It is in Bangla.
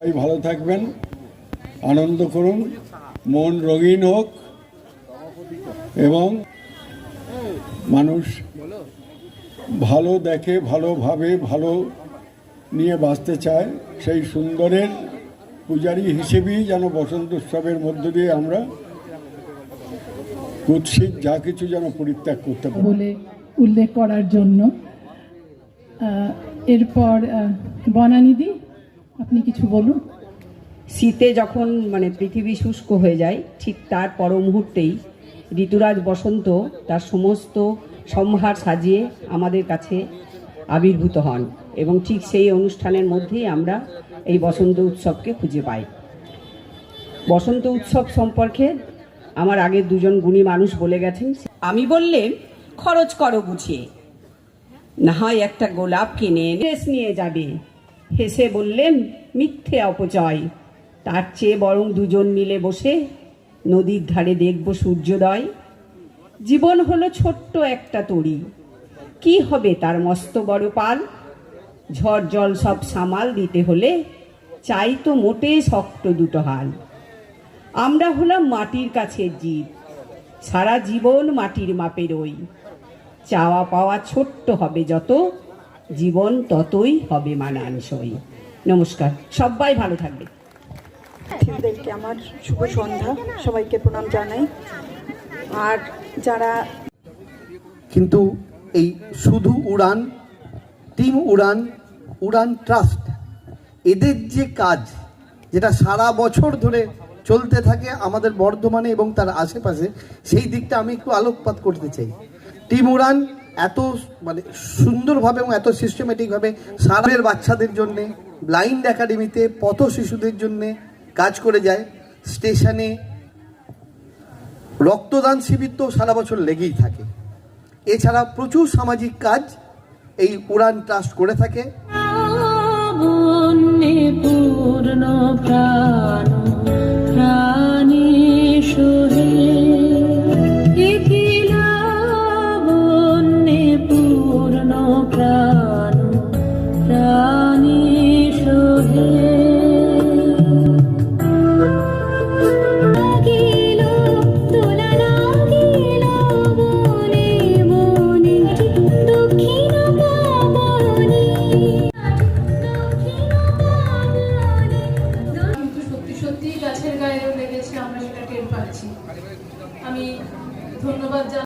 সবাই ভালো থাকবেন, আনন্দ করুন, মন রঙিন হোক এবং মানুষ ভালো দেখে ভালোভাবে ভালো নিয়ে বাঁচতে চায়। সেই সুন্দরের পূজারী হিসেবেই যেন বসন্ত উৎসবের মধ্য দিয়ে আমরা কুৎসিত যা কিছু যেন পরিত্যাগ করতে পারি। বলে উল্লেখ করার জন্য এরপর বনানিদি আপনি কিছু বলুন? শীতে যখন মানে পৃথিবী শুষ্ক হয়ে যায়, ঠিক তার পর মুহূর্তেই ঋতুরাজ বসন্ত তার সমস্ত সম্ভার সাজিয়ে আমাদের কাছে আবির্ভূত হন এবং ঠিক সেই অনুষ্ঠানের মধ্যেই আমরা এই বসন্ত উৎসবকে খুঁজে পাই। বসন্ত উৎসব সম্পর্কে আমার আগের দুজন গুণী মানুষ বলে গেছেন আমি বললেন খরচ করো গুছিয়ে। না হয় একটা গোলাপ কিনে, ড্রেস নিয়ে যাবে। হেসে বললেন, মিথ্যে অপচয়। তার চেয়ে বরং দুজন মিলে বসে নদীর ধারে দেখব সূর্যোদয়। জীবন হলো ছোট্ট একটা তরি। কি হবে তার মস্ত বড় পাল? ঝড় জল সব সামাল দিতে হলে চাই তো মোটে শক্ত দুটো হাল। আমরা হলাম মাটির কাছের জীব। সারা জীবন মাটির মাপের ওই চাওয়া পাওয়া ছোট্ট হবে যত জীবন ততই হবে মানানসই। নমস্কার সবাই ভালো থাকবে। অতিথিদেরকে আমার শুভ সন্ধ্যা সবাইকে প্রণাম জানাই। আর যারা কিন্তু এই শুধু উড়ান টিম উড়ান উড়ান ট্রাস্ট এদের যে কাজ যেটা সারা বছর ধরে চলতে থাকে আমাদের বর্ধমানে এবং তার আশেপাশে সেই দিকটা আমি একটু আলোকপাত করতে চাই। টিম উড়ান এত মানে সুন্দরভাবে এবং এত সিস্টেমেটিকভাবে সারের বাচ্চাদের জন্যে ব্লাইন্ড একাডেমিতে পথ শিশুদের জন্যে কাজ করে যায়। স্টেশনে রক্তদান শিবির তো সারা বছর লেগেই থাকে। এছাড়া প্রচুর সামাজিক কাজ এই উড়ান ট্রাস্ট করে থাকে। সত্যি গাছের গায়েও লেগেছে আমরা সেটা টের পাচ্ছি। আমি ধন্যবাদ